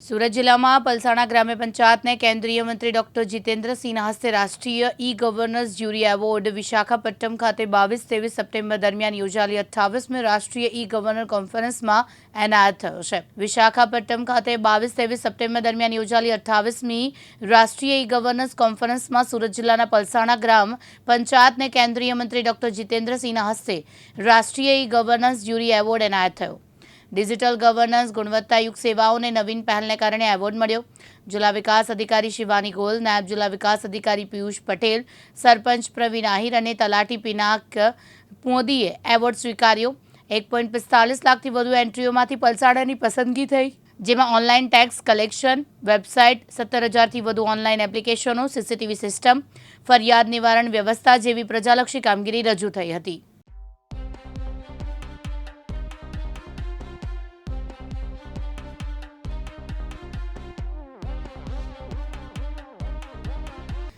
સુરત જિલ્લામાં પલસાણા ગ્રામ્ય પંચાયતને કેન્દ્રીય મંત્રી ડોક્ટર જીતેન્દ્રસિંહના હસ્તે રાષ્ટ્રીય e governance jury award Visakhapatnam ખાતે બાવીસ ત્રેવીસ સપ્ટેમ્બર દરમિયાન યોજાયેલી અઠ્ઠાવીસમી રાષ્ટ્રીય ઈ ગવર્નર કોન્ફરન્સમાં એનાયત થયો છે. વિશાખાપટ્ટનમ ખાતે બાવીસ ત્રેવીસ સપ્ટેમ્બર દરમિયાન યોજાયેલી અઠ્ઠાવીસમી રાષ્ટ્રીય ઈ ગવર્નન્સ કોન્ફરન્સમાં સુરત જિલ્લાના પલસાણા ગ્રામ પંચાયતને કેન્દ્રીય મંત્રી ડોક્ટર જીતેન્દ્રસિંહના હસ્તે રાષ્ટ્રીય ઈ ગવર્નન્સ જ્યુરી એવોર્ડ એનાયત થયો. ડિજિટલ ગવર્નન્સ ગુણવત્તાયુક્ત સેવાઓને નવીન પહેલને કારણે એવોર્ડ મળ્યો. જિલ્લા વિકાસ અધિકારી શિવાની ગોલ, નાયબ જિલ્લા વિકાસ અધિકારી પિયુષ પટેલ, સરપંચ પ્રવીણ આહિર અને તલાટી પિનાક મોદીએ એવોર્ડ સ્વીકાર્યો. એક પોઈન્ટ પિસ્તાલીસ લાખથી વધુ એન્ટ્રીઓમાંથી પલસાડાની પસંદગી થઈ. જેમાં ઓનલાઈન ટેક્સ કલેક્શન, વેબસાઇટ, સત્તર હજારથી વધુ ઓનલાઈન એપ્લિકેશનો, સીસીટીવી સિસ્ટમ, ફરિયાદ નિવારણ વ્યવસ્થા જેવી પ્રજાલક્ષી કામગીરી રજૂ થઈ હતી.